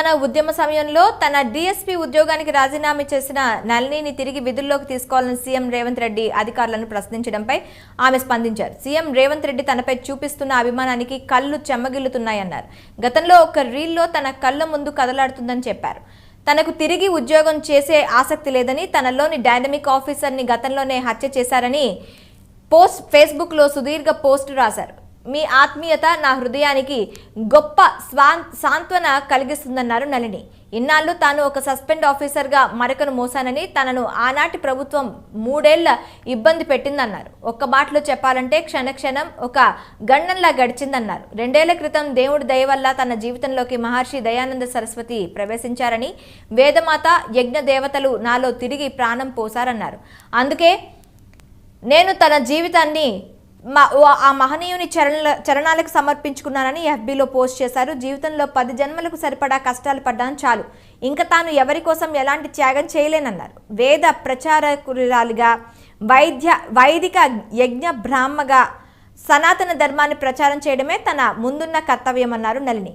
తన ఉద్యమ సమయంలో తన డీఎస్పీ ఉద్యోగానికి రాజీనామా చేసిన నళినిని తిరిగి విధుల్లోకి తీసుకోవాలని సీఎం రేవంత్ రెడ్డి అధికారులను ప్రశ్నించడంపై ఆమె స్పందించారు. సీఎం రేవంత్ రెడ్డి తనపై చూపిస్తున్న అభిమానానికి కళ్ళు చెమ్మగిల్లుతున్నాయన్నారు గతంలో ఒక రీల్లో తన కళ్ళ ముందు కదలాడుతుందని చెప్పారు. తనకు తిరిగి ఉద్యోగం చేసే ఆసక్తి లేదని తనలోని డైనమిక్ ఆఫీసర్ని గతంలోనే హత్య చేశారని పోస్ట్ ఫేస్బుక్లో సుదీర్ఘ పోస్ట్ రాశారు. మీ ఆత్మీయత నా హృదయానికి గొప్ప సాంత్వన కలిగిస్తుందన్నారు నళిని. ఇన్నాళ్ళు తాను ఒక సస్పెండ్ ఆఫీసర్గా మరకను మోసానని తనను ఆనాటి ప్రభుత్వం మూడేళ్ళ ఇబ్బంది పెట్టిందన్నారు. ఒక్క మాటలో చెప్పాలంటే క్షణక్షణం ఒక గండంలా గడిచిందన్నారు. రెండేళ్ళ క్రితం దేవుడి దయ వల్ల తన జీవితంలోకి మహర్షి దయానంద సరస్వతి ప్రవేశించారని వేదమాత యజ్ఞ దేవతలు నాలో తిరిగి ప్రాణం పోసారన్నారు అందుకే నేను తన జీవితాన్ని ఆ మహనీయుని చరణ చరణాలకు సమర్పించుకున్నానని ఎఫ్బీలో పోస్ట్ చేశారు. జీవితంలో పది జన్మలకు సరిపడా కష్టాలు పడ్డాను చాలు. ఇంకా తాను ఎవరి కోసం ఎలాంటి త్యాగం చేయలేనన్నారు. వేద ప్రచారకురాలిగా వైద్య వైదిక యజ్ఞ బ్రాహ్మగా సనాతన ధర్మాన్ని ప్రచారం చేయడమే తన ముందున్న కర్తవ్యమన్నారు నళిని.